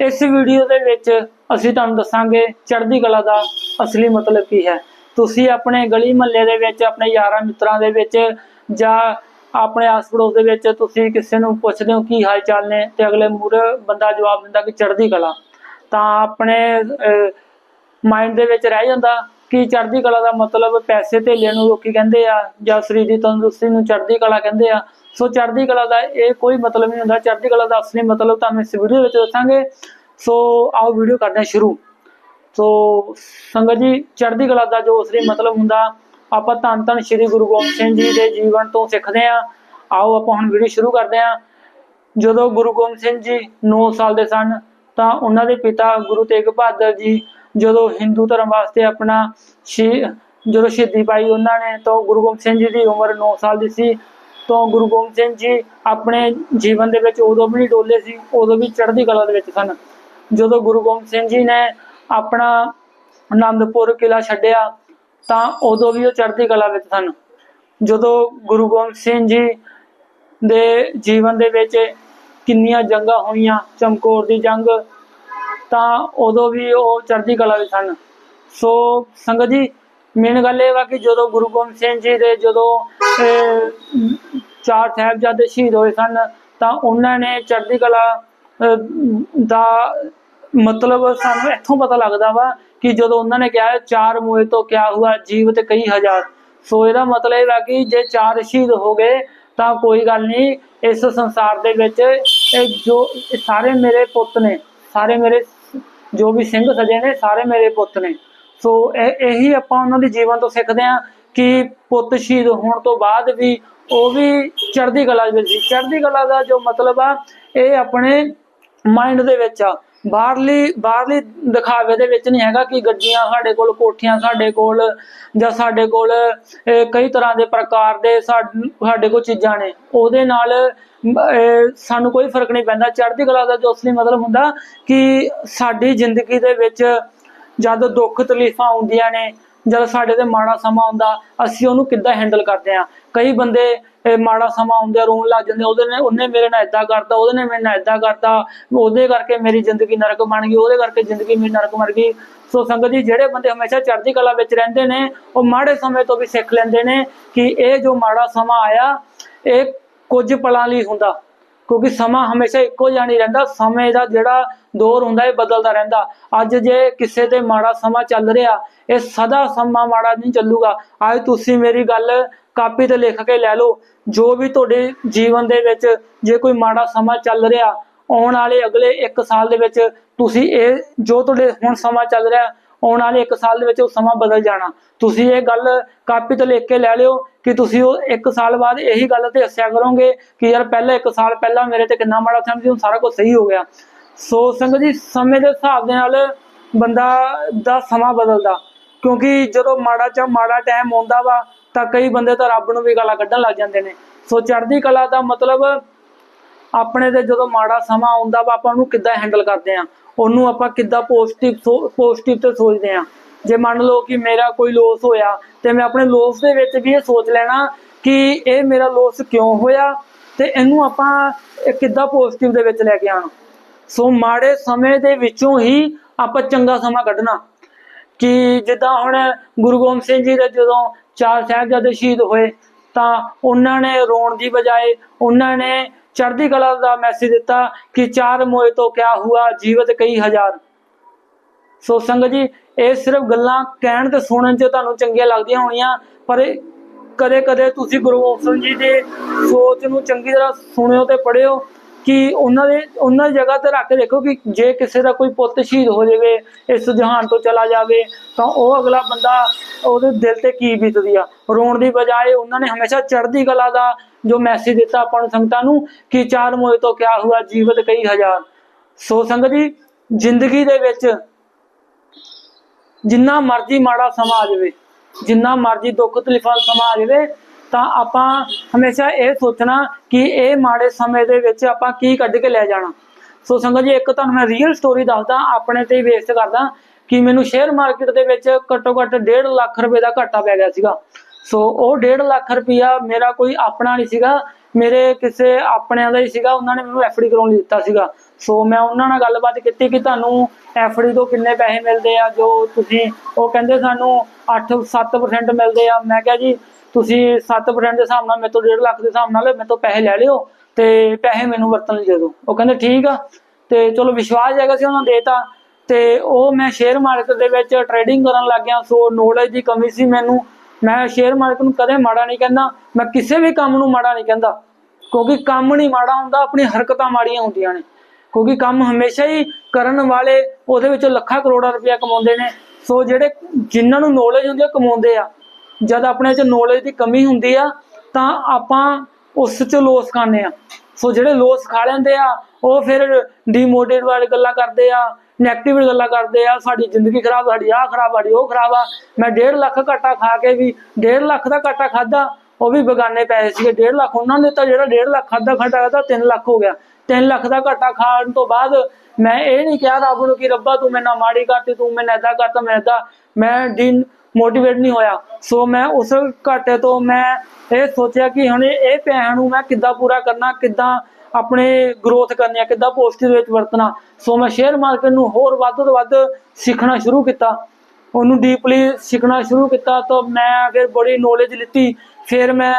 ਇਸ ਵੀਡੀਓ ਦੇ ਵਿੱਚ ਅਸੀਂ ਤੁਹਾਨੂੰ ਦੱਸਾਂਗੇ ਚੜ੍ਹਦੀ ਕਲਾ ਦਾ ਅਸਲੀ ਮਤਲਬ ਕੀ ਹੈ। ਤੁਸੀਂ ਆਪਣੇ ਗਲੀ ਮਹੱਲੇ ਦੇ ਵਿੱਚ, ਆਪਣੇ ਯਾਰਾਂ ਮਿੱਤਰਾਂ ਦੇ ਵਿੱਚ ਜਾਂ ਆਪਣੇ ਆਸ ਪੜੋਸ ਦੇ ਵਿੱਚ ਤੁਸੀਂ ਕਿਸੇ ਨੂੰ ਪੁੱਛਦੇ ਹੋ ਕੀ ਹਾਲ ਚਾਲ ਨੇ ਤੇ ਅਗਲੇ ਮੂਹਰੇ ਬੰਦਾ ਜਵਾਬ ਦਿੰਦਾ ਕਿ ਚੜ੍ਹਦੀ ਕਲਾ। ਤਾਂ ਆਪਣੇ ਮਾਈਂਡ ਦੇ ਵਿੱਚ ਰਹਿ ਜਾਂਦਾ ਕਿ ਚੜ੍ਹਦੀ ਕਲਾ ਦਾ ਮਤਲਬ ਪੈਸੇ ਧੇਲੇ ਨੂੰ ਲੋਕੀ ਕਹਿੰਦੇ ਆ ਜਾਂ ਸਰੀਰ ਦੀ ਤੰਦਰੁਸਤੀ ਨੂੰ ਚੜ੍ਹਦੀ ਕਲਾ ਕਹਿੰਦੇ ਆ। ਸੋ ਚੜ੍ਹਦੀ ਕਲਾ ਦਾ ਇਹ ਕੋਈ ਮਤਲਬ ਨਹੀਂ ਹੁੰਦਾ। ਚੜ੍ਹਦੀ ਕਲਾ ਦਾ ਅਸਲੀ ਮਤਲਬ ਤੁਹਾਨੂੰ ਇਸ ਵੀਡੀਓ ਵਿੱਚ ਦੱਸਾਂਗੇ। ਸੋ ਆਓ ਵੀਡੀਓ ਕਰਦੇ ਹਾਂ ਸ਼ੁਰੂ। ਸੋ ਸੰਗਤ ਜੀ, ਚੜ੍ਹਦੀ ਕਲਾ ਦਾ ਜੋ ਅਸਲੀ ਮਤਲਬ ਹੁੰਦਾ, ਆਪਾਂ ਧੰਨ ਧੰਨ ਸ੍ਰੀ ਗੁਰੂ ਗੋਬਿੰਦ ਸਿੰਘ ਜੀ ਦੇ ਜੀਵਨ ਤੋਂ ਸਿੱਖਦੇ ਹਾਂ। ਆਓ ਆਪਾਂ ਹੁਣ ਵੀਡੀਓ ਸ਼ੁਰੂ ਕਰਦੇ ਹਾਂ। ਜਦੋਂ ਗੁਰੂ ਗੋਬਿੰਦ ਸਿੰਘ ਜੀ 9 ਸਾਲ ਦੇ ਸਨ, ਤਾਂ ਉਹਨਾਂ ਦੇ ਪਿਤਾ ਗੁਰੂ ਤੇਗ ਬਹਾਦਰ ਜੀ ਜਦੋਂ ਹਿੰਦੂ ਧਰਮ ਵਾਸਤੇ ਆਪਣਾ ਸ਼ੀ, ਜਦੋਂ ਸ਼ਹੀਦੀ ਪਾਈ ਉਹਨਾਂ ਨੇ, ਤਾਂ ਗੁਰੂ ਗੋਬਿੰਦ ਸਿੰਘ ਜੀ ਦੀ ਉਮਰ 9 ਸਾਲ ਦੀ ਸੀ। ਤਾਂ ਗੁਰੂ ਗੋਬਿੰਦ ਸਿੰਘ ਜੀ ਆਪਣੇ ਜੀਵਨ ਦੇ ਵਿੱਚ ਉਦੋਂ ਵੀ ਨਹੀਂ ਡੋਲੇ ਸੀ, ਉਦੋਂ ਵੀ ਚੜ੍ਹਦੀ ਕਲਾ ਦੇ ਵਿੱਚ ਸਨ। ਜਦੋਂ ਗੁਰੂ ਗੋਬਿੰਦ ਸਿੰਘ ਜੀ ਨੇ ਆਪਣਾ ਆਨੰਦਪੁਰ ਕਿਲਾ ਛੱਡਿਆ, ਤਾਂ ਉਦੋਂ ਵੀ ਉਹ ਚੜ੍ਹਦੀ ਕਲਾ ਵਿੱਚ ਸਨ। ਜਦੋਂ ਗੁਰੂ ਗੋਬਿੰਦ ਸਿੰਘ ਜੀ ਦੇ ਜੀਵਨ ਦੇ ਵਿੱਚ ਕਿੰਨੀਆਂ ਜੰਗਾਂ ਹੋਈਆਂ, ਚਮਕੌਰ ਦੀ ਜੰਗ ਤਾਂ ਉਦੋਂ ਵੀ ਉਹ ਚੜ੍ਹਦੀ ਕਲਾ ਵਿੱਚ ਸਨ। ਸੋ ਸੰਗਤ ਜੀ ਮੇਨ ਗੱਲ ਇਹ ਵਾ ਕਿ ਜਦੋਂ ਗੁਰੂ ਗੋਬਿੰਦ ਸਿੰਘ ਜੀ ਦੇ ਜਦੋਂ ਚਾਰ ਸਾਹਿਬਜ਼ਾਦੇ ਸ਼ਹੀਦ ਹੋਏ ਸਨ, ਤਾਂ ਉਹਨਾਂ ਨੇ ਚੜ੍ਹਦੀ ਕਲਾ ਦਾ ਮਤਲਬ ਸਾਨੂੰ ਇੱਥੋਂ ਪਤਾ ਲੱਗਦਾ ਵਾ ਕਿ ਜਦੋਂ ਉਹਨਾਂ ਨੇ ਕਿਹਾ, ਚਾਰ ਮੋਏ ਤੋਂ ਕਿਆ ਹੁਆ ਜੀਵਤ ਕਈ ਹਜ਼ਾਰ। ਸੋ ਇਹਦਾ ਮਤਲਬ ਇਹ ਵਾ ਕਿ ਜੇ ਚਾਰ ਸ਼ਹੀਦ ਹੋ ਗਏ, ਤਾਂ ਕੋਈ ਗੱਲ ਨਹੀਂ, ਇਸ ਸੰਸਾਰ ਦੇ ਵਿੱਚ ਇਹ ਜੋ ਸਾਰੇ ਮੇਰੇ ਪੁੱਤ ਨੇ, ਸਾਰੇ ਮੇਰੇ ਜੋ ਵੀ ਸਿੰਘ ਸਜੇ ਨੇ, ਸਾਰੇ ਮੇਰੇ ਪੁੱਤ ਨੇ। ਸੋ ਇਹ, ਇਹੀ ਆਪਾਂ ਉਹਨਾਂ ਦੇ ਜੀਵਨ ਤੋਂ ਸਿੱਖਦੇ ਹਾਂ ਕਿ ਪੁੱਤ ਸ਼ਹੀਦ ਹੋਣ ਤੋਂ ਬਾਅਦ ਵੀ ਉਹ ਵੀ ਚੜ੍ਹਦੀ ਕਲਾ ਵਿੱਚ ਸੀ। ਚੜ੍ਹਦੀ ਕਲਾ ਦਾ ਜੋ ਮਤਲਬ ਆ, ਇਹ ਆਪਣੇ ਮਾਈਂਡ ਦੇ ਵਿੱਚ ਆ। ਬਾਹਰਲੀ ਬਾਹਰਲੀ ਦਿਖਾਵੇ ਦੇ ਵਿੱਚ ਨਹੀਂ ਹੈਗਾ ਕਿ ਗੱਡੀਆਂ ਸਾਡੇ ਕੋਲ, ਕੋਠੀਆਂ ਸਾਡੇ ਕੋਲ ਜਾਂ ਸਾਡੇ ਕੋਲ ਕਈ ਤਰ੍ਹਾਂ ਦੇ ਪ੍ਰਕਾਰ ਦੇ ਸਾਡੇ ਕੋਲ ਚੀਜ਼ਾਂ ਨੇ। ਉਹਦੇ ਨਾਲ ਸਾਨੂੰ ਕੋਈ ਫ਼ਰਕ ਨਹੀਂ ਪੈਂਦਾ। ਚੜ੍ਹਦੀ ਕਲਾ ਦਾ ਜੋ ਅਸਲੀ ਮਤਲਬ ਹੁੰਦਾ ਕਿ ਸਾਡੀ ਜ਼ਿੰਦਗੀ ਦੇ ਵਿੱਚ ਜਦ ਦੁੱਖ ਤਕਲੀਫਾਂ ਆਉਂਦੀਆਂ ਨੇ ਜਦ ਸਾਡੇ ਤੇ ਮਾੜਾ ਸਮਾਂ ਆਉਂਦਾ, ਅਸੀਂ ਉਹਨੂੰ ਕਿੱਦਾਂ ਹੈਂਡਲ ਕਰਦੇ ਆ ਕਈ ਬੰਦੇ ਮਾੜਾ ਸਮਾਂ ਆਉਂਦਾ ਰੋਣ ਲੱਗ ਜਾਂਦੇ, ਉਹਦੇ ਨੇ, ਉਹਨੇ ਮੇਰੇ ਨਾਲ ਇਦਾਂ ਕਰਤਾ, ਉਹਦੇ ਨੇ ਮੇਰੇ ਨਾਲ ਇਦਾਂ ਕਰਤਾ, ਉਹਦੇ ਕਰਕੇ ਮੇਰੀ ਜ਼ਿੰਦਗੀ ਨਰਕ ਬਣ ਗਈ, ਉਹਦੇ ਕਰਕੇ ਜ਼ਿੰਦਗੀ ਮੇਰੀ ਨਰਕ ਬਣ ਗਈ। ਸੋ ਸੰਗਤ ਜੀ, ਜਿਹੜੇ ਬੰਦੇ ਹਮੇਸ਼ਾ ਚੜ੍ਹਦੀ ਕਲਾ ਵਿੱਚ ਰਹਿੰਦੇ ਨੇ, ਉਹ ਮਾੜੇ ਸਮੇਂ ਤੋਂ ਵੀ ਸਿੱਖ ਲੈਂਦੇ ਨੇ ਕਿ ਇਹ ਜੋ ਮਾੜਾ ਸਮਾਂ ਆਇਆ, ਇਹ ਕੁਝ ਪਲਾਂ ਲਈ ਹੁੰਦਾ। ਕਿਉਂਕਿ ਸਮਾਂ ਹਮੇਸ਼ਾ ਇੱਕੋ ਜਿਹਾ ਨਹੀਂ ਰਹਿੰਦਾ, ਸਮੇਂ ਦਾ ਜਿਹੜਾ ਦੌਰ ਹੁੰਦਾ ਇਹ ਬਦਲਦਾ ਰਹਿੰਦਾ। ਅੱਜ ਜੇ ਕਿਸੇ ਤੇ ਮਾੜਾ ਸਮਾਂ ਚੱਲ ਰਿਹਾ, ਇਹ ਸਦਾ ਸਮਾਂ ਮਾੜਾ ਨਹੀਂ ਚੱਲੂਗਾ। ਅੱਜ ਤੁਸੀਂ ਮੇਰੀ ਗੱਲ ਕਾਪੀ ਤੇ ਲਿਖ ਕੇ ਲੈ ਲਓ। ਜੋ ਵੀ ਤੁਹਾਡੇ ਜੀਵਨ ਦੇ ਵਿੱਚ ਜੇ ਕੋਈ ਮਾੜਾ ਸਮਾਂ ਚੱਲ ਰਿਹਾ, ਆਉਣ ਵਾਲੇ ਅਗਲੇ 1 ਸਾਲ ਦੇ ਵਿੱਚ ਤੁਸੀਂ ਇਹ ਜੋ ਤੁਹਾਡੇ ਹੁਣ ਸਮਾਂ ਚੱਲ ਰਿਹਾ ਆਉਣ ਵਾਲੇ 1 ਸਾਲ ਦੇ ਵਿੱਚ ਉਹ ਸਮਾਂ ਬਦਲ ਜਾਣਾ। ਤੁਸੀਂ ਇਹ ਗੱਲ ਕਾਪੀ ਤੇ ਲਿਖ ਕੇ ਲੈ ਲਿਓ ਕਿ ਤੁਸੀਂ ਉਹ 1 ਸਾਲ ਬਾਅਦ ਇਹੀ ਗੱਲ ਤੇ ਹੱਸਿਆ ਕਰੋਗੇ ਕਿ ਯਾਰ ਪਹਿਲਾਂ 1 ਸਾਲ ਪਹਿਲਾਂ ਮੇਰੇ ਤੇ ਕਿੰਨਾ ਮਾੜਾ ਸਮਝੀ ਸੀ, ਹੁਣ ਸਾਰਾ ਕੁਝ ਸਹੀ ਹੋ ਗਿਆ। ਸੋ ਸੰਗਤ ਜੀ, ਸਮੇਂ ਦੇ ਹਿਸਾਬ ਦੇ ਨਾਲ ਬੰਦਾ ਦਾ ਸਮਾਂ ਬਦਲਦਾ। ਕਿਉਂਕਿ ਜਦੋਂ ਮਾੜਾ ਚਾ ਮਾੜਾ ਟਾਈਮ ਆਉਂਦਾ ਵਾ, ਤਾਂ ਕਈ ਬੰਦੇ ਤਾਂ ਰੱਬ ਨੂੰ ਵੀ ਗਾਲਾਂ ਕੱਢਣ ਲੱਗ ਜਾਂਦੇ ਨੇ। ਸੋ ਚੜ੍ਹਦੀ ਕਲਾ ਦਾ ਮਤਲਬ ਆਪਣੇ ਤੇ ਜਦੋਂ ਮਾੜਾ ਸਮਾਂ ਆਉਂਦਾ ਵਾ, ਆਪਾਂ ਉਹਨੂੰ ਕਿੱਦਾਂ ਹੈਂਡਲ ਕਰਦੇ ਆ ਉਹਨੂੰ ਆਪਾਂ ਕਿੱਦਾਂ ਪੋਜ਼ਿਟਿਵ ਪੋਜ਼ਿਟਿਵ ਤੇ ਸੋਚਦੇ ਆ ਜੇ ਮੰਨ ਲਓ ਕਿ ਮੇਰਾ ਕੋਈ ਲੋਸ ਹੋਇਆ, ਤੇ ਮੈਂ ਆਪਣੇ ਲੋਸ ਦੇ ਵਿੱਚ ਵੀ ਇਹ ਸੋਚ ਲੈਣਾ ਕਿ ਇਹ ਮੇਰਾ ਲੋਸ ਕਿਉਂ ਹੋਇਆ? ਤੇ ਇਹਨੂੰ ਆਪਾਂ ਕਿੱਦਾਂ ਪੋਜ਼ਿਟਿਵ ਦੇ ਵਿੱਚ ਲੈ ਕੇ ਆਣਾ ਸੋ ਮਾੜੇ ਸਮੇਂ ਦੇ ਵਿੱਚੋਂ ਹੀ ਆਪਾਂ ਚੰਗਾ ਸਮਾਂ ਕੱਢਣਾ। ਕਿ ਜਿੱਦਾਂ ਹੁਣ ਗੁਰੂ ਗੋਬਿੰਦ ਸਿੰਘ ਜੀ ਦੇ ਜਦੋਂ ਚਾਰ ਸਾਹਿਬਜ਼ਾਦੇ ਸ਼ਹੀਦ ਹੋਏ, ਤਾਂ ਉਹਨਾਂ ਨੇ ਰੋਣ ਦੀ ਬਜਾਏ ਉਹਨਾਂ ਨੇ ਚੜ੍ਹਦੀ ਕਲਾ ਦਾ ਮੈਸੇਜ ਦਿੱਤਾ ਕਿ ਚਾਰ ਮੋਏ ਤੋਂ ਕਿਆ ਹੁਆ, ਜੀਵਤ ਕਈ ਹਜ਼ਾਰ। ਸੋ ਸੰਗਤ ਜੀ, ਇਹ ਸਿਰਫ ਗੱਲਾਂ ਕਹਿਣ ਤੇ ਸੁਣਨ 'ਚ ਤੁਹਾਨੂੰ ਚੰਗੀਆਂ ਲੱਗਦੀਆਂ ਹੋਣੀਆਂ, ਪਰ ਕਦੇ ਕਦੇ ਤੁਸੀਂ ਗੁਰੂ ਗੋਬਿੰਦ ਸਿੰਘ ਜੀ ਦੇ ਸੋਚ ਨੂੰ ਚੰਗੀ ਤਰ੍ਹਾਂ ਸੁਣਿਓ ਤੇ ਪੜ੍ਹਿਓ। ਕਿ ਉਹਨਾਂ ਦੇ, ਉਹਨਾਂ ਦੀ ਜਗ੍ਹਾ ਤੇ ਰੱਖ ਕੇ ਦੇਖੋ ਕਿ ਜੇ ਕਿਸੇ ਦਾ ਕੋਈ ਪੁੱਤ ਸ਼ਹੀਦ ਹੋ ਜਾਵੇ, ਇਸ ਜਹਾਨ ਤੋਂ ਚਲਾ ਜਾਵੇ, ਤਾਂ ਉਹ ਅਗਲਾ ਬੰਦਾ ਉਹਦੇ ਦਿਲ ਤੇ ਕੀ ਬੀਤਦੀ ਆ? ਰੋਣ ਦੀ ਬਜਾਏ ਉਹਨਾਂ ਨੇ ਹਮੇਸ਼ਾ ਚੜ੍ਹਦੀ ਕਲਾ ਦਾ ਜੋ ਮੈਸੇਜ ਦਿੱਤਾ ਆਪਾਂ ਨੂੰ ਸੰਗਤਾਂ ਨੂੰ, ਕਿ ਚਾਰ ਮੋਏ ਤੋਂ ਕਿਆ ਹੁਆ ਜੀਵਤ ਕਈ ਹਜ਼ਾਰ। ਸੋ ਸੰਗਤ ਜੀ, ਜ਼ਿੰਦਗੀ ਦੇ ਵਿੱਚ ਜਿੰਨਾ ਮਰਜ਼ੀ ਮਾੜਾ ਸਮਾਂ ਆ ਜਾਵੇ, ਜਿੰਨਾ ਮਰਜ਼ੀ ਦੁੱਖ ਤਕਲੀਫਾਂ ਦਾ ਸਮਾਂ ਆ ਜਾਵੇ ਤਾਂ ਆਪਾਂ ਹਮੇਸ਼ਾ ਇਹ ਸੋਚਣਾ ਕਿ ਇਹ ਮਾੜੇ ਸਮੇਂ ਦੇ ਵਿੱਚ ਆਪਾਂ ਕੀ ਕੱਢ ਕੇ ਲੈ ਜਾਣਾ। ਸੋ ਸੰਗਤ ਜੀ, ਇੱਕ ਤੁਹਾਨੂੰ ਮੈਂ ਰੀਅਲ ਸਟੋਰੀ ਦੱਸਦਾ, ਆਪਣੇ ਤੇ ਵੇਸਟ ਕਰਦਾ ਕਿ ਮੈਨੂੰ ਸ਼ੇਅਰ ਮਾਰਕੀਟ ਦੇ ਵਿੱਚ ਘੱਟੋ ਘੱਟ 1.5 ਲੱਖ ਰੁਪਏ ਦਾ ਘਾਟਾ ਪੈ ਗਿਆ ਸੀਗਾ। ਸੋ ਉਹ 1.5 ਲੱਖ ਰੁਪਇਆ ਮੇਰਾ ਕੋਈ ਆਪਣਾ ਨਹੀਂ ਸੀਗਾ, ਮੇਰੇ ਕਿਸੇ ਆਪਣਿਆਂ ਦਾ ਹੀ ਸੀਗਾ, ਉਹਨਾਂ ਨੇ ਮੈਨੂੰ ਐਫਡੀ ਕਰਾਉਣ ਲਈ ਦਿੱਤਾ ਸੀਗਾ। ਸੋ ਮੈਂ ਉਹਨਾਂ ਨਾਲ ਗੱਲਬਾਤ ਕੀਤੀ ਕਿ ਤੁਹਾਨੂੰ ਐਫਡੀ ਤੋਂ ਕਿੰਨੇ ਪੈਸੇ ਮਿਲਦੇ ਆ, ਜੋ ਤੁਸੀਂ ਉਹ ਕਹਿੰਦੇ ਸਾਨੂੰ 8-7% ਮਿਲਦੇ ਆ। ਮੈਂ ਕਿਹਾ ਜੀ ਤੁਸੀਂ 7% ਦੇ ਹਿਸਾਬ ਨਾਲ ਮੇਰੇ ਤੋਂ 1.5 ਲੱਖ ਦੇ ਹਿਸਾਬ ਨਾਲ ਮੇਰੇ ਤੋਂ ਪੈਸੇ ਲੈ ਲਿਓ ਤੇ ਪੈਸੇ ਮੈਨੂੰ ਵਰਤਣ ਲਈ ਦੇ ਦਿਓ। ਉਹ ਕਹਿੰਦੇ ਠੀਕ ਆ। ਤੇ ਚਲੋ ਵਿਸ਼ਵਾਸ ਹੈਗਾ ਸੀ ਉਹਨਾਂ ਨੇ ਦੇਤਾ। ਤੇ ਉਹ ਮੈਂ ਸ਼ੇਅਰ ਮਾਰਕੀਟ ਦੇ ਵਿੱਚ ਟਰੇਡਿੰਗ ਕਰਨ ਲੱਗ ਗਿਆ। ਸੋ ਨੌਲੇਜ ਦੀ ਕਮੀ ਸੀ ਮੈਨੂੰ। ਮੈਂ ਸ਼ੇਅਰ ਮਾਰਕੀਟ ਨੂੰ ਕਦੇ ਮਾੜਾ ਨਹੀਂ ਕਹਿੰਦਾ। ਮੈਂ ਕਿਸੇ ਵੀ ਕੰਮ ਨੂੰ ਮਾੜਾ ਨਹੀਂ ਕਹਿੰਦਾ। ਕਿਉਂਕਿ ਕੰਮ ਨਹੀਂ ਮਾੜਾ ਹੁੰਦਾ, ਆਪਣੀ ਹਰਕਤਾਂ ਮਾੜੀਆਂ ਹੁੰਦੀਆਂ ਨੇ। ਕਿਉਂਕਿ ਕੰਮ ਹਮੇਸ਼ਾ ਹੀ ਕਰਨ ਵਾਲੇ ਉਹਦੇ ਵਿੱਚ ਲੱਖਾਂ ਕਰੋੜਾਂ ਰੁਪਇਆ ਕਮਾਉਂਦੇ ਨੇ। ਸੋ ਜਿਹੜੇ ਜਿਨ੍ਹਾਂ ਨੂੰ ਨੌਲੇਜ ਹੁੰਦੀ ਆ ਕਮਾਉਂਦੇ ਆ। ਜਦ ਆਪਣੇ 'ਚ ਨੌਲੇਜ ਦੀ ਕਮੀ ਹੁੰਦੀ ਆ, ਤਾਂ ਆਪਾਂ ਉਸ 'ਚ ਲੋਸ ਖਾਂਦੇ ਆ। ਸੋ ਜਿਹੜੇ ਲੋਸ ਖਾ ਲੈਂਦੇ ਆ, ਉਹ ਫਿਰ ਡੀਮੋਟੀਵੇਟ ਵਾਲੀ ਗੱਲਾਂ ਕਰਦੇ ਆ ਨੈਗੇਟਿਵ ਗੱਲਾਂ ਕਰਦੇ ਆ, ਸਾਡੀ ਜ਼ਿੰਦਗੀ ਖਰਾਬ, ਸਾਡੀ ਆਹ ਖਰਾਬ, ਸਾਡੀ ਉਹ ਖਰਾਬ ਆ। ਮੈਂ 1.5 ਲੱਖ ਘਾਟਾ ਖਾ ਕੇ ਵੀ 1.5 ਲੱਖ ਦਾ ਘਾਟਾ ਖਾਦਾ ਉਹ ਵੀ ਬਗਾਨੇ ਪੈਸੇ ਸੀਗੇ। 1.5 ਲੱਖ ਉਹਨਾਂ ਨੇ ਤਾਂ ਜਿਹੜਾ 1.5 ਲੱਖ ਖਾਦਾ ਘਾਟਾ ਖਾਦਾ 3 ਲੱਖ ਹੋ ਗਿਆ। 3 ਲੱਖ ਦਾ ਘਾਟਾ ਖਾਣ ਤੋਂ ਬਾਅਦ ਮੈਂ ਇਹ ਨਹੀਂ ਕਿਹਾ ਰੱਬ ਨੂੰ ਕਿ ਰੱਬਾ ਤੂੰ ਮੇਰੇ ਮਾੜੀ ਕਰਤੀ, ਤੂੰ ਮੈਨੂੰ ਏਦਾਂ ਕਰਤਾ ਮੈਂ ਏਦਾਂ। ਮੈਂ ਦਿਨ ਮੋਟੀਵੇਟ ਨਹੀਂ ਹੋਇਆ। ਸੋ ਮੈਂ ਉਸ ਘਾਟੇ ਤੋਂ ਮੈਂ ਇਹ ਸੋਚਿਆ ਕਿ ਹੁਣ ਇਹ ਪੈਸਿਆਂ ਨੂੰ ਮੈਂ ਕਿੱਦਾਂ ਪੂਰਾ ਕਰਨਾ, ਕਿੱਦਾਂ ਆਪਣੇ ਗਰੋਥ ਕਰਨੀ ਆ, ਕਿੱਦਾਂ ਪੋਸਟਿਵ ਵਿੱਚ ਵਰਤਣਾ। ਸੋ ਮੈਂ ਸ਼ੇਅਰ ਮਾਰਕੀਟ ਨੂੰ ਹੋਰ ਵੱਧ ਤੋਂ ਵੱਧ ਸਿੱਖਣਾ ਸ਼ੁਰੂ ਕੀਤਾ। ਉਹਨੂੰ ਡੀਪਲੀ ਸਿੱਖਣਾ ਸ਼ੁਰੂ ਕੀਤਾ ਤਾਂ ਮੈਂ ਫਿਰ ਬੜੀ ਨੌਲੇਜ ਲਿੱਤੀ। ਫਿਰ ਮੈਂ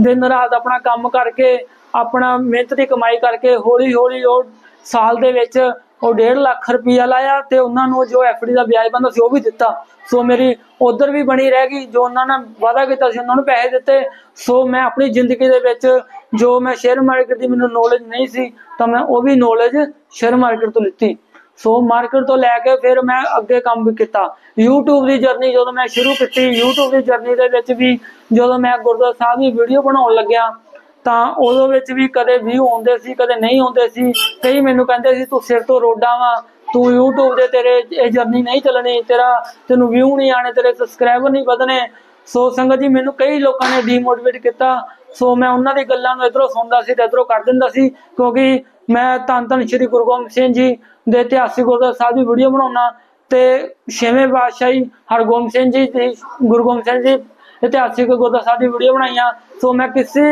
ਦਿਨ ਰਾਤ ਆਪਣਾ ਕੰਮ ਕਰਕੇ, ਆਪਣਾ ਮਿਹਨਤ ਦੀ ਕਮਾਈ ਕਰਕੇ ਹੌਲੀ ਹੌਲੀ ਉਹ ਸਾਲ ਦੇ ਵਿੱਚ ਉਹ 1.5 ਲੱਖ ਰੁਪਈਆ ਲਾਇਆ ਤੇ ਉਹਨਾਂ ਨੂੰ ਜੋ ਐਫਡੀ ਦਾ ਵਿਆਜ ਬੰਦਾ ਸੀ ਉਹ ਵੀ ਦਿੱਤਾ। ਸੋ ਮੇਰੀ ਉਧਰ ਵੀ ਬਣੀ ਰਹਿ ਗਈ, ਜੋ ਉਹਨਾਂ ਨੇ ਵਾਅਦਾ ਕੀਤਾ ਸੀ ਉਹਨਾਂ ਨੂੰ ਪੈਸੇ ਦਿੱਤੇ। ਸੋ ਮੈਂ ਆਪਣੀ ਜ਼ਿੰਦਗੀ ਦੇ ਵਿੱਚ ਜੋ ਮੈਂ ਸ਼ੇਅਰ ਮਾਰਕੀਟ ਦੀ ਮੈਨੂੰ ਨੌਲੇਜ ਨਹੀਂ ਸੀ, ਤਾਂ ਮੈਂ ਉਹ ਵੀ ਨੌਲੇਜ ਸ਼ੇਅਰ ਮਾਰਕੀਟ ਤੋਂ ਲਿੱਤੀ। ਸੋ ਮਾਰਕੀਟ ਤੋਂ ਲੈ ਕੇ ਫਿਰ ਮੈਂ ਅੱਗੇ ਕੰਮ ਵੀ ਕੀਤਾ। YouTube ਦੀ ਜਰਨੀ ਜਦੋਂ ਮੈਂ ਸ਼ੁਰੂ ਕੀਤੀ, YouTube ਦੀ ਜਰਨੀ ਦੇ ਵਿੱਚ ਵੀ ਜਦੋਂ ਮੈਂ ਗੁਰਦੁਆਰਾ ਸਾਹਿਬ ਦੀ ਵੀਡੀਓ ਬਣਾਉਣ ਲੱਗਿਆ ਤਾਂ ਉਦੋਂ ਵਿੱਚ ਵੀ ਕਦੇ ਵਿਊ ਆਉਂਦੇ ਸੀ, ਕਦੇ ਨਹੀਂ ਆਉਂਦੇ ਸੀ। ਕਈ ਮੈਨੂੰ ਕਹਿੰਦੇ ਸੀ, ਤੂੰ ਸਿਰ ਤੋਂ ਰੋਡਾ ਵਾ, ਤੂੰ YouTube ਦੇ ਤੇਰੇ ਇਹ ਜਰਨੀ ਨਹੀਂ ਚੱਲਣੀ, ਤੇਰਾ ਤੈਨੂੰ ਵਿਊ ਨਹੀਂ ਆਣੇ ਤੇਰੇ ਸਬਸਕ੍ਰਾਈਬਰ ਨਹੀਂ ਵਧਣੇ। ਸੋ ਸੰਗਤ ਜੀ, ਮੈਨੂੰ ਕਈ ਲੋਕਾਂ ਨੇ ਡੀਮੋਟੀਵੇਟ ਕੀਤਾ। ਸੋ ਮੈਂ ਉਹਨਾਂ ਦੀ ਗੱਲਾਂ ਨੂੰ ਇਧਰੋਂ ਸੁਣਦਾ ਸੀ ਤੇ ਇਧਰੋਂ ਕਰ ਦਿੰਦਾ ਸੀ, ਕਿਉਂਕਿ ਮੈਂ ਧੰਨ ਧੰਨ ਸ਼੍ਰੀ ਗੁਰੂ ਗੋਬਿੰਦ ਸਿੰਘ ਜੀ ਦੇ ਇਤਿਹਾਸਿਕ ਗੁਰਦੁਆਰਾ ਸਾਹਿਬ ਦੀ ਵੀਡੀਓ ਬਣਾਉਣਾ ਤੇ ਛੇਵੇਂ ਪਾਤਸ਼ਾਹੀ ਹਰਗੋਬਿੰਦ ਸਿੰਘ ਜੀ ਦੀ, ਗੁਰੂ ਗੋਬਿੰਦ ਸਿੰਘ ਜੀ ਇਤਿਹਾਸਿਕ ਗੁਰਦੁਆਰਾ ਸਾਹਿਬ ਦੀ ਵੀਡੀਓ ਬਣਾਈਆਂ। ਸੋ ਮੈਂ ਕਿਸੇ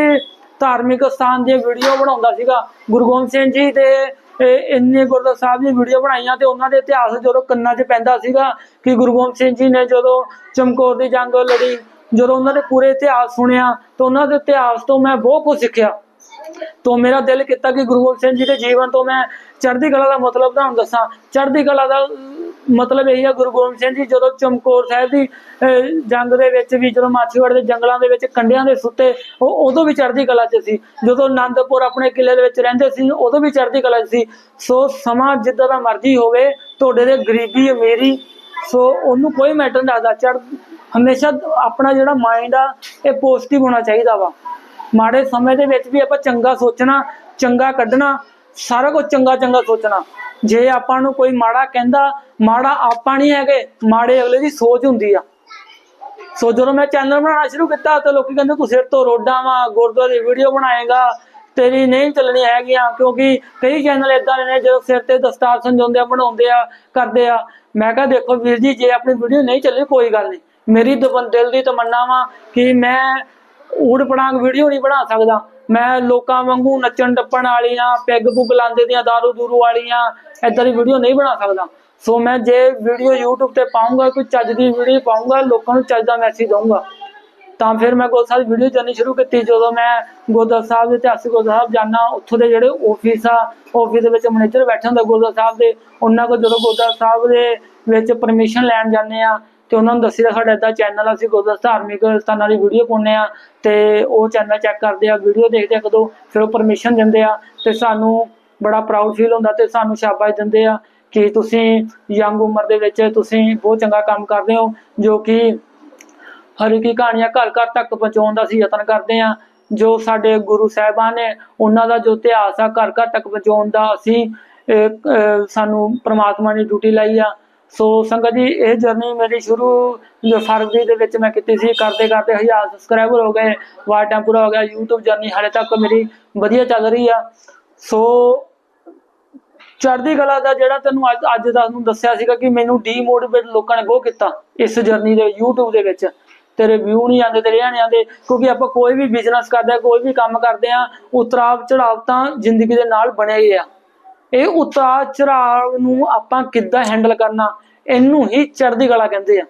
ਧਾਰਮਿਕ ਸਥਾਨ ਦੀ ਵੀਡੀਓ ਬਣਾਉਂਦਾ ਸੀਗਾ। ਗੁਰੂ ਗੋਬਿੰਦ ਸਿੰਘ ਜੀ ਦੇ ਇੰਨੇ ਗੁਰਦੁਆਰਾ ਸਾਹਿਬ ਦੀ ਵੀਡੀਓ ਬਣਾਈਆਂ ਤੇ ਉਹਨਾਂ ਦੇ ਇਤਿਹਾਸ ਜਦੋਂ ਕੰਨਾਂ 'ਚ ਪੈਂਦਾ ਸੀਗਾ ਕਿ ਗੁਰੂ ਗੋਬਿੰਦ ਸਿੰਘ ਜੀ ਨੇ ਜਦੋਂ ਚਮਕੌਰ ਦੀ ਜੰਗ ਲੜੀ, ਜਦੋਂ ਉਹਨਾਂ ਦੇ ਪੂਰੇ ਇਤਿਹਾਸ ਸੁਣਿਆ, ਤਾਂ ਉਹਨਾਂ ਦੇ ਇਤਿਹਾਸ ਤੋਂ ਮੈਂ ਬਹੁਤ ਕੁਝ ਸਿੱਖਿਆ। ਤੋਂ ਮੇਰਾ ਦਿਲ ਕੀਤਾ ਕਿ ਗੁਰੂ ਗੋਬਿੰਦ ਸਿੰਘ ਜੀ ਦੇ ਜੀਵਨ ਤੋਂ ਮੈਂ ਚੜ੍ਹਦੀ ਕਲਾ ਦਾ ਮਤਲਬ ਤੁਹਾਨੂੰ ਦੱਸਾਂ। ਚੜ੍ਹਦੀ ਕਲਾ ਦਾ ਮਤਲਬ ਇਹ ਹੈ ਗੁਰੂ ਗੋਬਿੰਦ ਸਿੰਘ ਜੀ ਜਦੋਂ ਚਮਕੌਰ ਸਾਹਿਬ ਦੀ ਜੰਗ ਦੇ ਵਿੱਚ ਵੀ, ਜਦੋਂ ਮਾਛੀਵਾੜ ਦੇ ਜੰਗਲਾਂ ਦੇ ਵਿੱਚ ਕੰਡਿਆਂ ਦੇ ਸੁੱਤੇ, ਉਹ ਉਦੋਂ ਵੀ ਚੜ੍ਹਦੀ ਕਲਾ 'ਚ ਸੀ। ਜਦੋਂ ਆਨੰਦਪੁਰ ਆਪਣੇ ਕਿਲੇ ਦੇ ਵਿੱਚ ਰਹਿੰਦੇ ਸੀ, ਉਦੋਂ ਵੀ ਚੜ੍ਹਦੀ ਕਲਾ 'ਚ ਸੀ। ਸੋ ਸਮਾਂ ਜਿੱਦਾਂ ਦਾ ਮਰਜ਼ੀ ਹੋਵੇ, ਤੁਹਾਡੇ ਦੇ ਗਰੀਬੀ ਅਮੀਰੀ, ਸੋ ਉਹਨੂੰ ਕੋਈ ਮੈਟਰ ਨਹੀਂ ਰੱਖਦਾ ਚੜ ਹਮੇਸ਼ਾ ਆਪਣਾ ਜਿਹੜਾ ਮਾਈਂਡ ਆ, ਇਹ ਪੋਜ਼ਿਟਿਵ ਹੋਣਾ ਚਾਹੀਦਾ ਵਾ। ਮਾੜੇ ਸਮੇਂ ਦੇ ਵਿੱਚ ਵੀ ਆਪਾਂ ਚੰਗਾ ਸੋਚਣਾ, ਚੰਗਾ ਕੱਢਣਾ ਸਾਰਾ ਕੁਝ ਚੰਗਾ ਚੰਗਾ ਸੋਚਣਾ। ਜੇ ਆਪਾਂ ਨੂੰ ਕੋਈ ਮਾੜਾ ਕਹਿੰਦਾ, ਮਾੜਾ ਆਪਾਂ ਨਹੀਂ ਹੈਗੇ, ਮਾੜੇ ਅਗਲੇ ਦੀ ਸੋਚ ਹੁੰਦੀ ਆ। ਸੋ ਜਦੋਂ ਮੈਂ ਚੈਨਲ ਬਣਾਉਣਾ ਸ਼ੁਰੂ ਕੀਤਾ ਤਾਂ ਲੋਕੀ ਕਹਿੰਦੇ ਤੂੰ ਸਿਰ ਤੋਂ ਰੋਡਾਂ ਵਾ, ਗੁਰਦੁਆਰੇ ਵੀਡੀਓ ਬਣਾਏਗਾ, ਤੇਰੀ ਨਹੀਂ ਚੱਲਣੀ ਹੈਗੀਆਂ, ਕਿਉਂਕਿ ਕਈ ਚੈਨਲ ਇਦਾਂ ਦੇ ਨੇ ਜਦੋਂ ਸਿਰ ਤੇ ਦਸਤਾਰ ਸੰਜਾਉਂਦੇ ਆ, ਬਣਾਉਂਦੇ ਆ, ਕਰਦੇ ਆ। ਮੈਂ ਕਿਹਾ ਦੇਖੋ ਵੀਰ ਜੀ, ਜੇ ਆਪਣੀ ਵੀਡੀਓ ਨਹੀਂ ਚੱਲਣੀ, ਕੋਈ ਗੱਲ ਨਹੀਂ। ਮੇਰੀ ਦਬਨ ਦਿਲ ਦੀ ਤਮੰਨਾ ਵਾ ਕਿ ਮੈਂ ਊੜ ਪੜਾਂਗ ਵੀਡੀਓ ਨਹੀਂ ਬਣਾ ਸਕਦਾ। ਮੈਂ ਲੋਕਾਂ ਵਾਂਗੂ ਨੱਚਣ ਟੱਪਣ ਵਾਲੀਆਂ, ਪੈਗ ਪੁੱਗ ਲਾਉਂਦੇ ਦੀਆਂ, ਦਾਰੂ ਦੂਰੂ ਵਾਲੀਆਂ, ਏਦਾਂ ਦੀ ਵੀਡੀਓ ਨਹੀਂ ਬਣਾ ਸਕਦਾ। ਸੋ ਮੈਂ ਜੇ ਵੀਡੀਓ YouTube ਤੇ ਪਾਉਂਗਾ, ਕੋਈ ਚੱਜ ਦੀ ਵੀਡੀਓ ਪਾਉਂਗਾ, ਲੋਕਾਂ ਨੂੰ ਚੱਜ ਦਾ ਮੈਸੇਜ ਦਊਂਗਾ। ਤਾਂ ਫਿਰ ਮੈਂ ਗੋਦ ਸਾਹਿਬ ਵੀਡੀਓ ਕਰਨੀ ਸ਼ੁਰੂ ਕੀਤੀ। ਜਦੋਂ ਮੈਂ ਗੁਰਦੁਆਰਾ ਸਾਹਿਬ ਦੇ ਇਤਿਹਾਸਿਕ ਗੁਰਦੁਆਰਾ ਸਾਹਿਬ ਜਾਣਾ ਉੱਥੋਂ ਦੇ ਜਿਹੜੇ ਆਫਿਸ ਆ ਆਫਿਸ ਦੇ ਵਿੱਚ ਮੈਨੇਜਰ ਬੈਠੇ ਹੁੰਦੇ ਗੁਰਦੁਆਰਾ ਸਾਹਿਬ ਦੇ, ਉਹਨਾਂ ਕੋਲ ਜਦੋਂ ਗੁਰਦੁਆਰਾ ਸਾਹਿਬ ਦੇ ਵਿੱਚ ਪਰਮਿਸ਼ਨ ਲੈਣ ਜਾਂਦੇ ਆ ਤੇ ਉਹਨਾਂ ਨੂੰ ਦੱਸੀਦਾ ਸਾਡਾ ਏਦਾਂ ਚੈਨਲ ਅਸੀਂ ਗੁਰਦੁਆਰਾ ਧਾਰਮਿਕ ਸਥਾਨਾਂ ਦੀ ਵੀਡੀਓ ਪਾਉਂਦੇ ਆ ਤੇ ਉਹ ਚੈਨਲ ਚੈੱਕ ਕਰਦੇ ਆ ਵੀਡੀਓ ਦੇਖਦੇ ਆ ਕਦੋਂ, ਫਿਰ ਉਹ ਪਰਮਿਸ਼ਨ ਦਿੰਦੇ ਆ ਤੇ ਸਾਨੂੰ ਬੜਾ ਪ੍ਰਾਊਡ ਫੀਲ ਹੁੰਦਾ ਤੇ ਸਾਨੂੰ ਸ਼ਾਬਾਸ਼ ਦਿੰਦੇ ਆ ਕਿ ਤੁਸੀਂ ਯੰਗ ਉਮਰ ਦੇ ਵਿੱਚ ਤੁਸੀਂ ਬਹੁਤ ਚੰਗਾ ਕੰਮ ਕਰਦੇ ਹੋ, ਜੋ ਕਿ ਹਰ ਕਹਾਣੀਆਂ ਘਰ ਘਰ ਤੱਕ ਪਹੁੰਚਾਉਣ ਦਾ ਅਸੀਂ ਯਤਨ ਕਰਦੇ ਹਾਂ ਜੋ ਸਾਡੇ ਗੁਰੂ ਸਾਹਿਬਾਨ ਨੇ ਉਹਨਾਂ ਦਾ ਜੋ ਇਤਿਹਾਸ ਆ ਘਰ ਘਰ ਤੱਕ ਪਹੁੰਚਾਉਣ ਦਾ ਅਸੀਂ ਸਾਨੂੰ ਪ੍ਰਮਾਤਮਾ ਨੇ ਡਿਊਟੀ ਲਾਈ ਆ ਸੋ ਸੰਗਤ ਜੀ, ਇਹ ਜਰਨੀ ਮੇਰੀ ਸ਼ੁਰੂ ਫਰਵਰੀ ਦੇ ਵਿੱਚ ਮੈਂ ਕੀਤੀ ਸੀ। ਕਰਦੇ ਕਰਦੇ ਹਜ਼ਾਰ ਸਬਸਕ੍ਰਾਈਬਰ ਹੋ ਗਏ ਵਾਰ ਟਾਈਮ ਪੂਰਾ ਹੋ ਗਿਆ, YouTube ਜਰਨੀ ਹਾਲੇ ਤੱਕ ਮੇਰੀ ਵਧੀਆ ਚੱਲ ਰਹੀ ਆ। ਸੋ ਚੜ੍ਹਦੀ ਕਲਾ ਦਾ ਜਿਹੜਾ ਤੈਨੂੰ ਅੱਜ ਅੱਜ ਦਾ ਨੂੰ ਦੱਸਿਆ ਸੀਗਾ ਕਿ ਮੈਨੂੰ ਡੀਮੋਟੀਵੇਟ ਲੋਕਾਂ ਨੇ ਬਹੁਤ ਕੀਤਾ ਇਸ ਜਰਨੀ ਦੇ YouTube ਦੇ ਵਿੱਚ। ਤੇਰੇ ਵਿਊ ਨਹੀਂ ਆਉਂਦੇ, ਤੇਰੇ ਨਹੀਂ ਆਉਂਦੇ, ਕਿਉਂਕਿ ਆਪਾਂ ਕੋਈ ਵੀ ਬਿਜ਼ਨਸ ਕਰਦੇ ਆ, ਕੋਈ ਵੀ ਕੰਮ ਕਰਦੇ ਆ ਉਤਰਾਵ ਚੜਾਵ ਤਾਂ ਜ਼ਿੰਦਗੀ ਦੇ ਨਾਲ ਬਣੇ ਹੀ ਆ। ਇਹ ਉਤਾਰ ਚੜਾਵ ਨੂੰ ਆਪਾਂ ਕਿੱਦਾਂ ਹੈਂਡਲ ਕਰਨਾ? ਇਹਨੂੰ ਹੀ ਚੜ੍ਹਦੀ ਕਲਾ ਕਹਿੰਦੇ ਆ।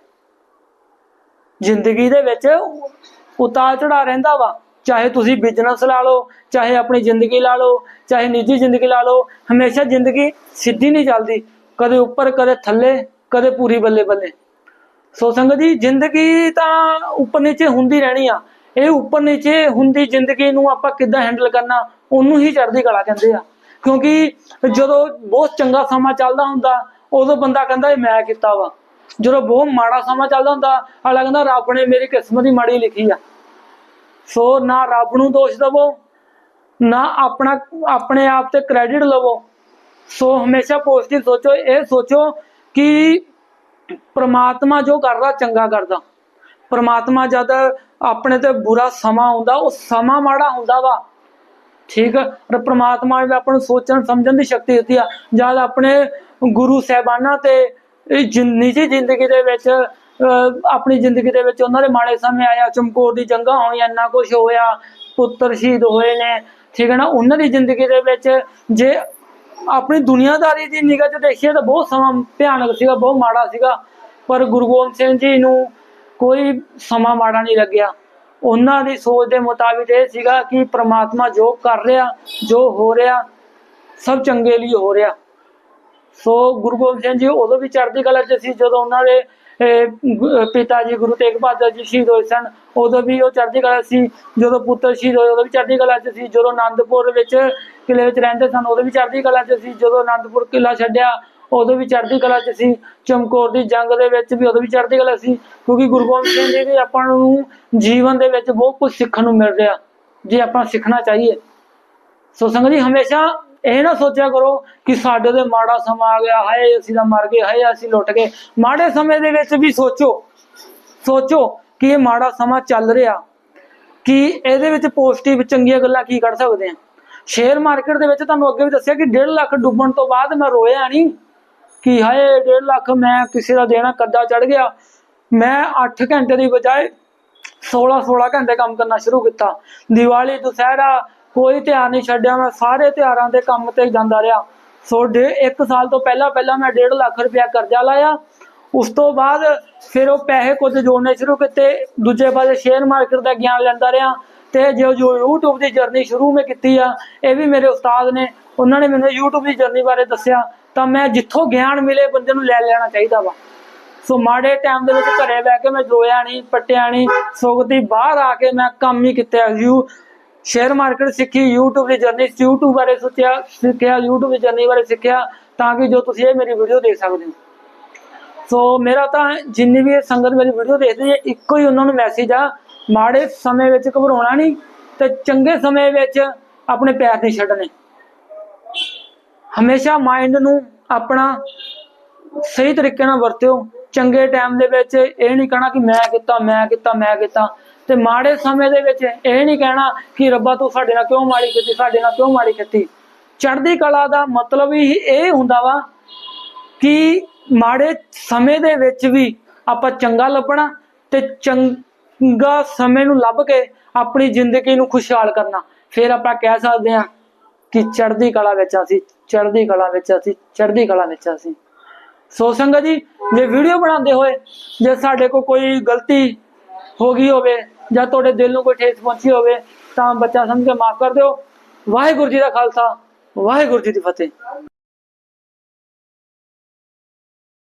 ਜ਼ਿੰਦਗੀ ਦੇ ਵਿੱਚ ਉਤਾਰ ਚੜਾ ਰਹਿੰਦਾ ਵਾ। ਚਾਹੇ ਤੁਸੀਂ ਬਿਜ਼ਨਸ ਲਾ ਲਓ, ਚਾਹੇ ਆਪਣੀ ਜ਼ਿੰਦਗੀ ਲਾ ਲਓ, ਚਾਹੇ ਨਿੱਜੀ ਜ਼ਿੰਦਗੀ ਲਾ ਲਓ, ਹਮੇਸ਼ਾ ਜ਼ਿੰਦਗੀ ਸਿੱਧੀ ਨਹੀਂ ਚੱਲਦੀ। ਕਦੇ ਉੱਪਰ, ਕਦੇ ਥੱਲੇ, ਕਦੇ ਪੂਰੀ ਬੱਲੇ ਬੱਲੇ। ਸੋ ਸੰਗਤ ਜੀ, ਜ਼ਿੰਦਗੀ ਤਾਂ ਉੱਪਰ ਨੀਚੇ ਹੁੰਦੀ ਰਹਿਣੀ ਆ। ਇਹ ਉੱਪਰ ਨੀਚੇ ਹੁੰਦੀ ਜ਼ਿੰਦਗੀ ਨੂੰ ਆਪਾਂ ਕਿੱਦਾਂ ਹੈਂਡਲ ਕਰਨਾ, ਉਹਨੂੰ ਹੀ ਚੜ੍ਹਦੀ ਕਲਾ ਕਹਿੰਦੇ ਆ। ਕਿਉਂਕਿ ਜਦੋਂ ਬਹੁਤ ਚੰਗਾ ਸਮਾਂ ਚੱਲਦਾ ਹੁੰਦਾ, ਉਦੋਂ ਬੰਦਾ ਕਹਿੰਦਾ ਇਹ ਮੈਂ ਕੀਤਾ ਵਾ। ਜਦੋਂ ਬਹੁਤ ਮਾੜਾ ਸਮਾਂ ਚੱਲਦਾ ਹੁੰਦਾ, ਅਗਲਾ ਕਹਿੰਦਾ ਰੱਬ ਨੇ ਮੇਰੀ ਕਿਸਮਤ ਹੀ ਮਾੜੀ ਲਿਖੀ ਆ। ਸੋ ਨਾ ਰੱਬ ਨੂੰ ਦੋਸ਼ ਦਵੋ, ਨਾ ਆਪਣਾ, ਆਪਣੇ ਆਪ ਤੇ ਕ੍ਰੈਡਿਟ ਲਵੋ। ਸੋ ਹਮੇਸ਼ਾ ਪੋਜ਼ਿਟਿਵ ਸੋਚੋ, ਇਹ ਸੋਚੋ ਕਿ ਪ੍ਰਮਾਤਮਾ ਜੋ ਕਰਦਾ, ਚੰਗਾ ਕਰਦਾ। ਪ੍ਰਮਾਤਮਾ ਜਦ ਆਪਣੇ ਤੇ ਬੁਰਾ ਸਮਾਂ ਆਉਂਦਾ ਉਹ ਸਮਾਂ ਮਾੜਾ ਹੁੰਦਾ ਵਾ। ਠੀਕ ਹੈ ਪਰ ਪ੍ਰਮਾਤਮਾ ਨੇ ਆਪਾਂ ਨੂੰ ਸੋਚਣ, ਸਮਝਣ ਦੀ ਸ਼ਕਤੀ ਦਿੱਤੀ ਆ। ਜਦ ਆਪਣੇ ਗੁਰੂ ਸਾਹਿਬਾਨਾਂ ਤੇ ਇਹ ਨਿੱਜੀ ਜ਼ਿੰਦਗੀ ਦੇ ਵਿੱਚ ਆਪਣੀ ਜ਼ਿੰਦਗੀ ਦੇ ਵਿੱਚ ਉਹਨਾਂ ਦੇ ਮਾੜੇ ਸਮੇਂ ਆਇਆ, ਚਮਕੌਰ ਦੀ ਜੰਗਾਂ ਹੋਈਆਂ, ਇੰਨਾ ਕੁਝ ਹੋਇਆ, ਪੁੱਤਰ ਸ਼ਹੀਦ ਹੋਏ ਨੇ, ਠੀਕ ਹੈ ਨਾ? ਉਹਨਾਂ ਦੀ ਜ਼ਿੰਦਗੀ ਦੇ ਵਿੱਚ ਜੇ ਆਪਣੀ ਦੁਨੀਆਦਾਰੀ ਦੀ ਨਿਗਾਹ 'ਚ ਦੇਖੀਏ ਤਾਂ ਬਹੁਤ ਸਮਾਂ ਭਿਆਨਕ ਸੀਗਾ, ਬਹੁਤ ਮਾੜਾ ਸੀਗਾ। ਪਰ ਗੁਰੂ ਗੋਬਿੰਦ ਸਿੰਘ ਜੀ ਨੂੰ ਕੋਈ ਸਮਾਂ ਮਾੜਾ ਨਹੀਂ ਲੱਗਿਆ। ਉਹਨਾਂ ਦੀ ਸੋਚ ਦੇ ਮੁਤਾਬਿਕ ਇਹ ਸੀਗਾ ਕਿ ਪ੍ਰਮਾਤਮਾ ਜੋ ਕਰ ਰਿਹਾ ਜੋ ਹੋ ਰਿਹਾ ਸਭ ਚੰਗੇ ਲਈ ਹੋ ਰਿਹਾ। ਸੋ ਗੁਰੂ ਗੋਬਿੰਦ ਸਿੰਘ ਜੀ ਉਦੋਂ ਵੀ ਚੜ੍ਹਦੀ ਕਲਾ 'ਚ ਸੀ ਜਦੋਂ ਉਹਨਾਂ ਦੇ ਅਹ, ਪਿਤਾ ਜੀ ਗੁਰੂ ਤੇਗ ਬਹਾਦਰ ਜੀ ਸ਼ਹੀਦ ਹੋਏ ਸਨ ਉਦੋਂ ਵੀ ਉਹ ਚੜ੍ਹਦੀ ਕਲਾ ਸੀ। ਜਦੋਂ ਪੁੱਤਰ ਸ਼ਹੀਦ ਹੋਏ ਉਦੋਂ ਵੀ ਚੜ੍ਹਦੀ ਕਲਾ 'ਚ ਸੀ। ਜਦੋਂ ਆਨੰਦਪੁਰ ਵਿੱਚ ਕਿਲੇ ਵਿੱਚ ਰਹਿੰਦੇ ਸਨ ਉਦੋਂ ਵੀ ਚੜ੍ਹਦੀ ਕਲਾ 'ਚ ਸੀ। ਜਦੋਂ ਆਨੰਦਪੁਰ ਕਿਲਾ ਛੱਡਿਆ ਉਦੋਂ ਵੀ ਚੜ੍ਹਦੀ ਕਲਾ 'ਚ ਸੀ, ਚਮਕੌਰ ਦੀ ਜੰਗ ਦੇ ਵਿੱਚ ਵੀ ਉਦੋਂ ਵੀ ਚੜ੍ਹਦੀ ਕਲਾ ਸੀ, ਕਿਉਂਕਿ ਗੁਰੂ ਗੋਬਿੰਦ ਸਿੰਘ ਜੀ ਦੇ ਆਪਾਂ ਨੂੰ ਜੀਵਨ ਦੇ ਵਿੱਚ ਬਹੁਤ ਕੁਝ ਸਿੱਖਣ ਨੂੰ ਮਿਲ ਰਿਹਾ, ਜੇ ਆਪਾਂ ਸਿੱਖਣਾ ਚਾਹੀਏ। ਸੋ ਸੰਗਤ ਜੀ, ਹਮੇਸ਼ਾ ਇਹ ਨਾ ਸੋਚਿਆ ਕਰੋ ਕਿ ਸਾਡੇ ਤੇ ਮਾੜਾ ਸਮਾਂ ਆ ਗਿਆ, ਹਾਏ ਅਸੀਂ ਤਾਂ ਮਰ ਗਏ, ਹਾਏ ਅਸੀਂ ਲੁੱਟ ਗਏ। ਮਾੜੇ ਸਮੇਂ ਦੇ ਵਿੱਚ ਵੀ ਸੋਚੋ ਸੋਚੋ ਕਿ ਇਹ ਮਾੜਾ ਸਮਾਂ ਚੱਲ ਰਿਹਾ, ਕਿ ਇਹਦੇ ਵਿੱਚ ਪੋਜ਼ਿਟਿਵ ਚੰਗੀਆਂ ਗੱਲਾਂ ਕੀ ਕੱਢ ਸਕਦੇ ਆ। ਸ਼ੇਅਰ ਮਾਰਕੀਟ ਦੇ ਵਿੱਚ ਤੁਹਾਨੂੰ ਅੱਗੇ ਵੀ ਦੱਸਿਆ ਕਿ 1.5 ਲੱਖ ਡੁੱਬਣ ਤੋਂ ਬਾਅਦ ਮੈਂ ਰੋਇਆ ਨਹੀਂ। ਕਿ ਹਾਏ 1.5 ਲੱਖ ਮੈਂ ਕਿਸੇ ਦਾ ਦੇਣਾ ਕਰਜ਼ਾ ਚੜ ਗਿਆ। ਮੈਂ 8 ਘੰਟੇ ਦੀ ਬਜਾਏ 16 16 ਘੰਟੇ ਕੰਮ ਕਰਨਾ ਸ਼ੁਰੂ ਕੀਤਾ। ਦੀਵਾਲੀ, ਦੁਸਹਿਰਾ, ਕੋਈ ਤਿਉਹਾਰ ਨਹੀਂ ਛੱਡਿਆ ਮੈਂ, ਸਾਰੇ ਤਿਉਹਾਰਾਂ ਦੇ ਕੰਮ ਤੇ ਜਾਂਦਾ ਰਿਹਾ। ਸੋ ਡੇ ਇੱਕ ਸਾਲ ਤੋਂ ਪਹਿਲਾਂ ਪਹਿਲਾਂ ਮੈਂ 1.5 ਲੱਖ ਰੁਪਇਆ ਕਰਜ਼ਾ ਲਾਇਆ। ਉਸ ਤੋਂ ਬਾਅਦ ਫਿਰ ਉਹ ਪੈਸੇ ਕੁਝ ਜੋੜਨੇ ਸ਼ੁਰੂ ਕੀਤੇ। ਦੂਜੇ ਪਾਸੇ ਸ਼ੇਅਰ ਮਾਰਕੀਟ ਦਾ ਗਿਆਨ ਲੈਂਦਾ ਰਿਹਾ ਤੇ ਜੋ ਜੋ YouTube ਦੀ ਜਰਨੀ ਸ਼ੁਰੂ ਮੈਂ ਕੀਤੀ ਆ, ਇਹ ਵੀ ਮੇਰੇ ਉਸਤਾਦ ਨੇ, ਉਹਨਾਂ ਨੇ ਮੈਨੂੰ YouTube ਦੀ ਜਰਨੀ ਬਾਰੇ ਦੱਸਿਆ। ਤਾਂ ਮੈਂ ਜਿੱਥੋਂ ਗਿਆਨ ਮਿਲੇ ਬੰਦੇ ਨੂੰ ਲੈ ਲੈਣਾ ਚਾਹੀਦਾ ਵਾ। ਸੋ ਮਾੜੇ ਟਾਈਮ ਦੇ ਵਿੱਚ ਘਰੇ ਬਹਿ ਕੇ ਮੈਂ ਰੋਇਆ ਨਹੀਂ ਪੱਟਿਆ ਨਹੀਂ ਸੋਗਤੀ ਬਾਹਰ ਆ ਕੇ ਮੈਂ ਕੰਮ ਹੀ ਕੀਤਾ। ਯੂ ਸ਼ੇਅਰ ਮਾਰਕੀਟ ਸਿੱਖੀ, YouTube ਦੀ ਜਰਨੀ YouTube ਬਾਰੇ ਸੋਚਿਆ, ਸਿੱਖਿਆ, YouTube ਦੀ ਜਰਨੀ ਬਾਰੇ ਸਿੱਖਿਆ, ਤਾਂ ਕਿ ਜੋ ਤੁਸੀਂ ਇਹ ਮੇਰੀ ਵੀਡੀਓ ਦੇਖ ਸਕਦੇ ਹੋ। ਸੋ ਮੇਰਾ ਤਾਂ ਜਿੰਨੀ ਵੀ ਇਹ ਸੰਗਤ ਮੇਰੀ ਵੀਡੀਓ ਦੇਖਦੀ ਹੈ, ਇੱਕੋ ਹੀ ਉਹਨਾਂ ਨੂੰ ਮੈਸੇਜ ਆ, ਮਾੜੇ ਸਮੇਂ ਵਿੱਚ ਘਬਰਾਉਣਾ ਨਹੀਂ ਤੇ ਚੰਗੇ ਸਮੇਂ ਵਿੱਚ ਆਪਣੇ ਪੈਰ ਨਹੀਂ ਛੱਡਣੇ। ਹਮੇਸ਼ਾ ਮਾਈਂਡ ਨੂੰ ਆਪਣਾ ਸਹੀ ਤਰੀਕੇ ਨਾਲ ਵਰਤਿਓ। ਚੰਗੇ ਟਾਈਮ ਦੇ ਵਿੱਚ ਇਹ ਨਹੀਂ ਕਹਿਣਾ ਕਿ ਮੈਂ ਕੀਤਾ ਮੈਂ ਕੀਤਾ ਮੈਂ ਕੀਤਾ। ਤੇ ਮਾੜੇ ਸਮੇਂ ਦੇ ਵਿੱਚ ਇਹ ਨਹੀਂ ਕਹਿਣਾ ਕਿ ਰੱਬਾ ਤੂੰ ਸਾਡੇ ਨਾਲ ਕਿਉਂ ਮਾੜੀ ਕੀਤੀ, ਸਾਡੇ ਨਾਲ ਕਿਉਂ ਮਾੜੀ ਕੀਤੀ। ਚੜ੍ਹਦੀ ਕਲਾ ਦਾ ਮਤਲਬ ਹੀ ਇਹ ਹੁੰਦਾ ਵਾ ਕਿ ਮਾੜੇ ਸਮੇਂ ਦੇ ਵਿੱਚ ਵੀ ਆਪਾਂ ਚੰਗਾ ਲੱਭਣਾ ਤੇ ਚੰਗਾ ਸਮੇਂ ਨੂੰ ਲੱਭ ਕੇ ਆਪਣੀ ਜ਼ਿੰਦਗੀ ਨੂੰ ਖੁਸ਼ਹਾਲ ਕਰਨਾ। ਫਿਰ ਆਪਾਂ ਕਹਿ ਸਕਦੇ ਹਾਂ ਕਿ ਚੜ੍ਹਦੀ ਕਲਾ ਵਿੱਚ ਅਸੀਂ, ਚੜ੍ਹਦੀ ਕਲਾ ਵਿੱਚ ਅਸੀਂ, ਚੜ੍ਹਦੀ ਕਲਾ ਵਿੱਚ ਅਸੀਂ। ਸੋ ਸੰਗਤ ਜੀ, ਜੇ ਵੀਡੀਓ ਬਣਾਉਂਦੇ ਹੋਏ, ਜੇ ਸਾਡੇ ਕੋਲ ਕੋਈ ਗਲਤੀ ਹੋ ਗਈ ਹੋਵੇ, ਜਾਂ ਤੁਹਾਡੇ ਦਿਲ ਨੂੰ ਕੋਈ ਠੇਸ ਪਹੁੰਚੀ ਹੋਵੇ, ਤਾਂ ਬੱਚਾ ਸਮਝ ਕੇ ਮਾਫ ਕਰ ਦਿਓ। ਵਾਹਿਗੁਰੂ ਜੀ ਦਾ ਖਾਲਸਾ, ਵਾਹਿਗੁਰੂ ਜੀ ਦੀ ਫਤਿਹ।